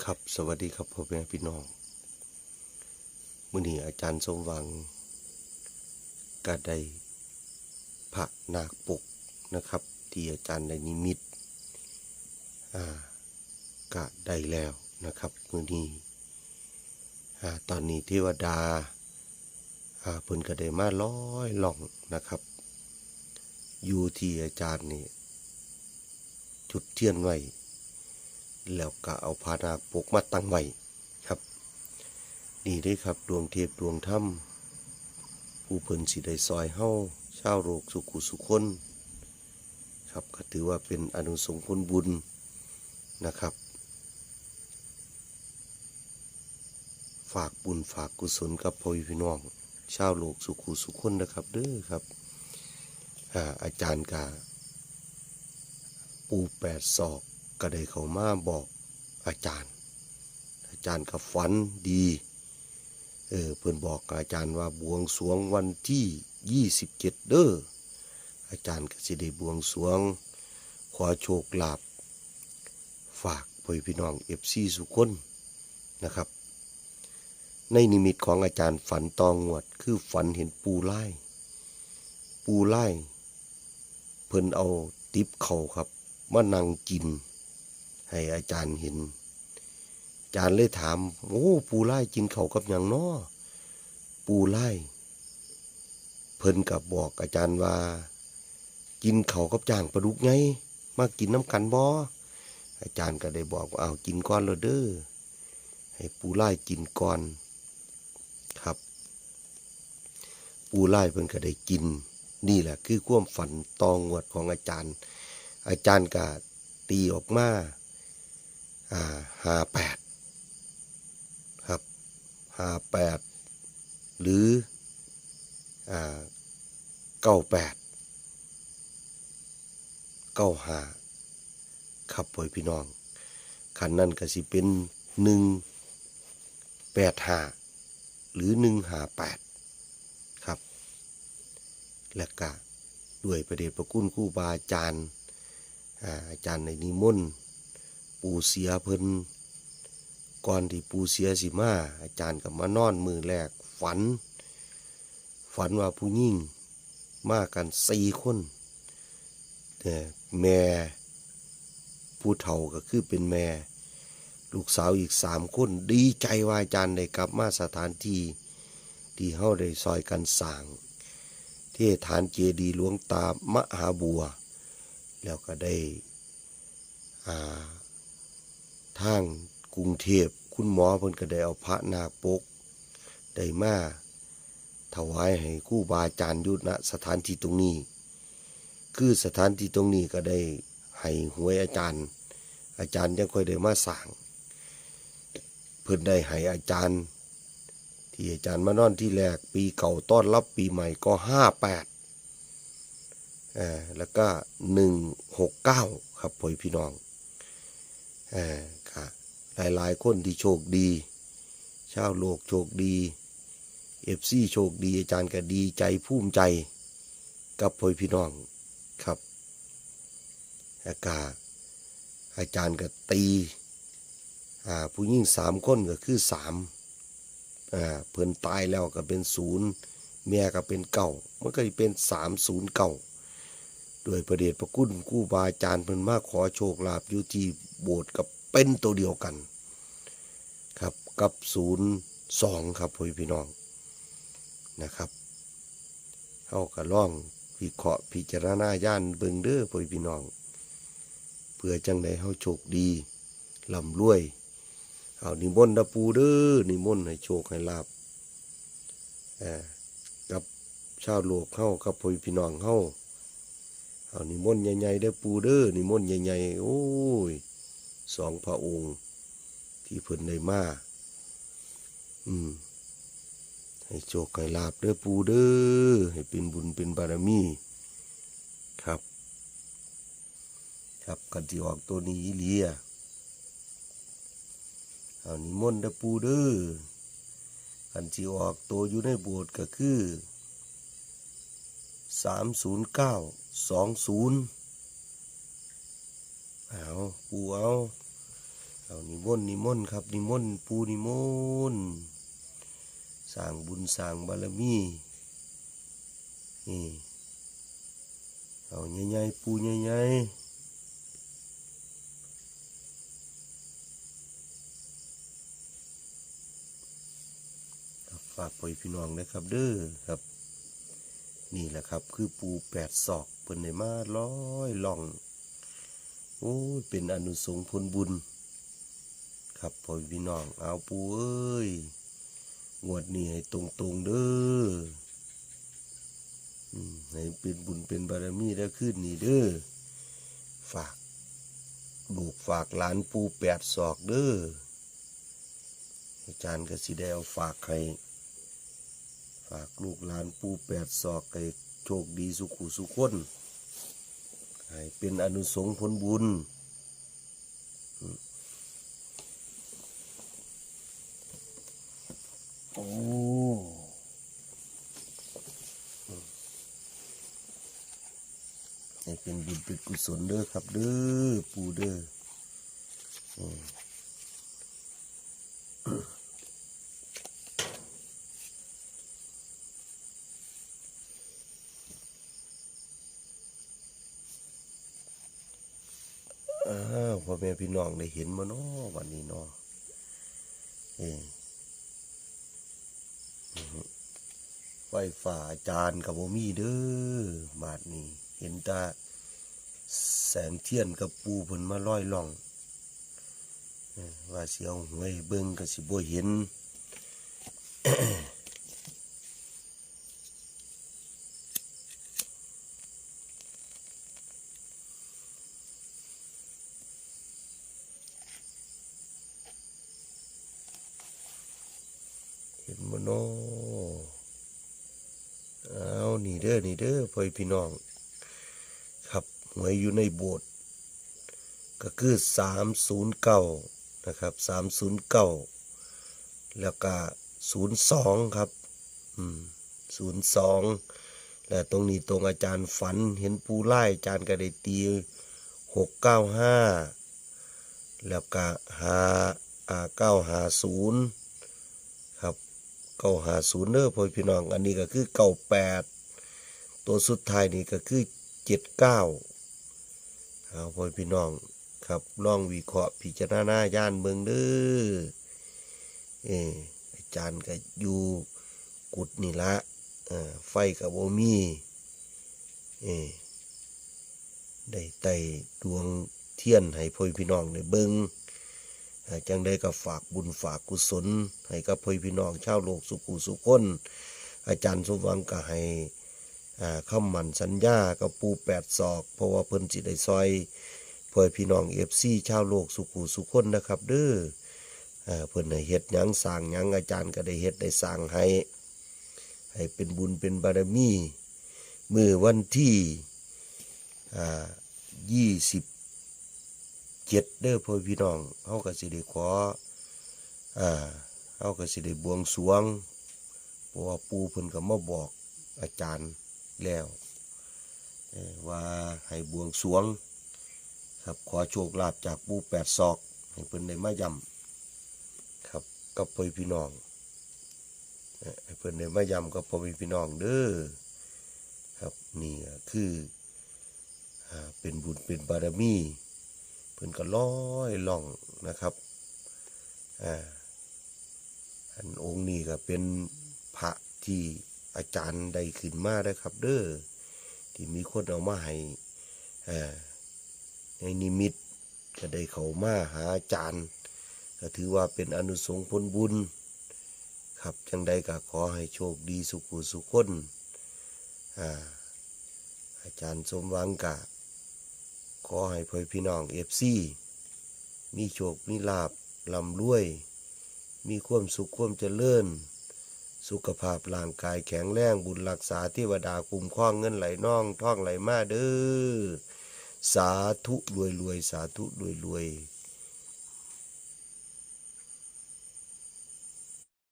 ครับสวัสดีครับพ่อแม่พี่น้องมื่อนี้อาจารย์สมหวังก็ได้พระนาคปกนะครับ ที่อาจารย์ได้นิมิตอ่าก็ได้แล้วนะครับมื่อนี้อ่าตอนนี้เทวดาอ่าเพิ่นก็ได้มาร้อยล่องนะครับ อยู่ที่อาจารย์นี่จุดเทียนไว้ แล้วก็เอาพานาปกมาตั้งไว้ครับ นี่ได้ครับดวงเทพดวงถ้ำผู้เพิ่นสิได้ซอยเฮาชาวโรคสุขุสุคน ครับก็ถือว่าเป็นอนุสงฆ์ผลบุญนะครับ ฝากบุญฝากกุศลกับพ่อพี่น้อง ชาวโลกสุขุสุคนนะครับเด้อครับอาอาจารย์กาปูแปดศอก ก็ได้เขามาบอกอาจารย์ อาจารย์ก็ฝันดี เออเพื่อนบอกอาจารย์ว่าบวงสรวงวันที่ยี่สิบเจ็ดเด้ออาจารย์ก็สิได้บวงสรวง ขอโชคลาภฝากพ่อพี่น้องเอฟซีสุคนนะครับ ในนิมิตของอาจารย์ฝันตองงวด คือฝันเห็นปูไล่ ปูไล่ เพิ่นเอาติบเข่าครับมานั่งกิน ให้อาจารย์เห็น อาจารย์เลยถาม โอ้ปูไล่กินเขากับอย่างน้อปูไล่เพิ่นกับบอกอาจารย์ว่า กินเขากับจ่างปลาดุกไง มากินน้ำกันบ่อาจารย์ก็ได้บอกว่าเอาวกินก่อนเลยเด้อให้ปูไล่กินก่อน ครับ ปูไล่เพิ่นก็ได้กิน นี่แหละคือความฝันตองวดของอาจารย์ อาจารย์ก็ตีออกมา ห้าแปดครับห้าแปดหรือเก้าแปดเก้าห้าครับพ่อพี่น้องคันนั้นก็สิเป็นหนึ่งแปดห้าหรือหนึ่งห้าแปดครับ และก็ด้วยประเดชประคุณครูบาอาจารย์อาอาจารย์ในนิมนต์ ปูเสียเพิ่นก่อนที่ปูเสียสิมาอาจารย์กับมานอนมือแรกฝัน ฝันว่าผู้ยิ่งมากันสี่คนแต่แม่ผู้เฒ่าก็คือเป็นแม่ ลูกสาวอีกสามคนดีใจว่าอาจารย์ได้กลับมาสถานที่ที่เฮาได้ซอยกันสร้าง ที่ฐานเจดีหลวงตามหาบัว แล้วก็ได้อ่า ทางกรุงเทพคุณหมอเพิ่นก็ได้เอาพระนาคปก ได้มาถวายให้คู่บาอาจารย์ยุทธณสถานที่ตรงนี้ คือสถานที่ตรงนี้ก็ได้ให้หวยอาจารย์ อาจารย์ยังค่อยได้มาสั่งเพิ่นได้ให้อาจารย์ ที่อาจารย์มานอนที่แรกปีเก่าต้อนรับปีใหม่ก็ห้าแปดอ่าแล้วก็หนึ่งหกเก้าครับพ่อพี่น้องอ่า หลายๆ คนที่โชคดี ชาวโลกโชคดีเอฟซีโชคดีอาจารย์ก็ดีใจภูมิใจ กับพ่อพี่น้องครับแล้วก็อาจารย์ก็ตีอ่าผู้หญิงสามคนก็คือสามอ่าเพิ่นตายแล้วก็เป็นศูนย์แม่ก็เป็นเก่ามันก็เป็นสามศูนย์เก่าโดยประเดชพระคุณครู่บาอาจารย์เพิ่นมาขอโชคลาภอยู่ที่โบสถ์กับ เป็นตัวเดียวกัน ครับกับศูนย์สองครับพ่อพี่น้องนะครับเขาก็ล่องวิเคราะห์พิจารณาย่านเบิงเด้อพ่อพี่น้องเพื่อจังใดเฮาโชคดีลำรวยเอานิมนต์นะปูเด้อนิมนต์ให้โชคให้ลาบเอ่อกับชาวโลกเฮากับพ่อพี่น้องเฮาเอานิมนต์ใหญ่ๆได้อปูเด้อนิมนต์ใหญ่ๆโอ้ย สองพระองค์ ที่เพิ่นได้มา อืม ให้โชคให้ลาบเด้อปูเด้อ ให้เป็นบุญเป็นบารมี ครับ ครับกันที่ออกตัวนี้เลียเอานิมนต์เด้อปูเด้อกันที่ออกตัวอยู่ในโบสถ์ก็คือสามศูนย์เก้าสองศูนย์ เอาปูเอาเอานิมนต์นิมนต์ครับนิมนต์ปูนิมนต์สร้างบุญสร้างบารมีนี่เอาใหญ่ๆปูใหญ่ๆฝากไปพี่น้องนะครับเด้อครับ นี่แหละครับคือปูแปดศอกเพิ่นได้มาร้อยล่อง โอ้ยเป็นอนุสงส์ผลบุญ ครับพ่อพี่น้องเอาปูเอ้ยงวดนี้ให้ตรงๆเด้อให้เป็นบุญเป็นบารมีได้ขึ้นนี่เด้อฝากลูกฝากหลานปูแปดศอกเด้ออาจารย์ก็สิได้เอาฝากให้ฝากลูกหลานปูแปดศอกให้โชคดีสุขุสุขคน ให้เป็นอนุสงส์ผลบุญ โอ้ให้เป็นบุญเป็นกุศลเด้อครับเด้อ ปูเด้อ อ้าวพ่อแม่พี่น้องได้เห็นมาเนาะวันนี้เนาะเอ้ไฟฝ่าอาจารย์กับบ่มีเด้อบาดนี้ เห็นตาแสงเทียนกับปูเพิ่นมาลอยล่องว่าเสิเอาหวยเบิ่งก็สิบ่เห็น เห็นบ่เนาะเอานี่เด้อนี่เด้อพ่อพี่น้อง ครับหวยอยู่ในโบสถ์ก็คือสามศูนย์เก้านะครับสามศูนย์เก้าแล้วก็ศูนย์สองครับอืมศูนย์สองและตรงนี้ตรงอาจารย์ฝันเห็นปูไล่อาจารย์ก็ได้ตีหกเก้าห้าแล้วก็หาอ่าเก้าหาศูนย์ เก้าหาศูนย์เด้อพ่อพี่น้อง อันนี้ก็คือเก้าแปดตัวสุดท้ายนี่ก็คือเจ็ดเก้าเอาพ่อพี่น้องครับลองวิเคราะห์พิจารณาย่านเมืองเด้อเอออาจารย์ก็อยู่กุดนี่ละไฟกับโบมีเออได้ไต่ดวงเทียนให้พ่อพี่น้องได้เบิงอ่า จังได้ก็ฝากบุญฝากกุศล ให้กับพ่อพี่น้องชาวโลกสุขุสุขคน อาจารย์สมหวังก็ให้อ่ามันสัญญากับปูแปดศอก เพราะว่าเพิ่นสิตได้ซอยพ่อพี่น้องเอฟซีชาวโลกสุขุสุขคนนะครับ เด้อเพิ่นให้เฮ็ดหยังสร้างหยังอาจารย์ก็ได้เฮ็ดได้สร้างให้ ให้เป็นบุญเป็นบารมี มือวันที่ยี่สิบ เจ็ดเด้อพ่อพี่น้องเฮาก็สิได้ขออ่าเฮาก็สิได้บวงสวงเพราะว่าปูเพิ่นก็มาบอกอาจารย์แล้วเอ่อว่าให้บวงสวง ครับขอโชคลาภจากปูแปดศอกให้เพิ่นได้มาย่ำครับกับพ่อพี่น้องเอ่อให้เพิ่นได้มาย่ำกับพ่อพี่น้องเด้อครับนี่คืออ่าเป็นบุญเป็นบารมี เพิ่นก็ร้อยล่องนะครับอ่าอันองค์นี้ก็เป็นพระที่อาจารย์ได้ขึ้นมาได้ครับ เด้อที่มีคนเอามาให้อ่าในนิมิตก็ได้เขามาหาอาจารย์ก็ถือว่าเป็นอนุสงส์ผลบุญ ครับจังใดก็ขอให้โชคดีสุขุสุขคนอ่าอาจารย์สมวังกะ ขอให้พ่อพี่น้องเอฟซีมีโชค มีลาบลำรวย มีความสุขความเจริญ สุขภาพร่างกายแข็งแรงบุญรักษาเทวดาคุ้มครองเงินไหลน่องท่องไหลมาเด้อ สาธุรวยรวยสาธุรวยรวย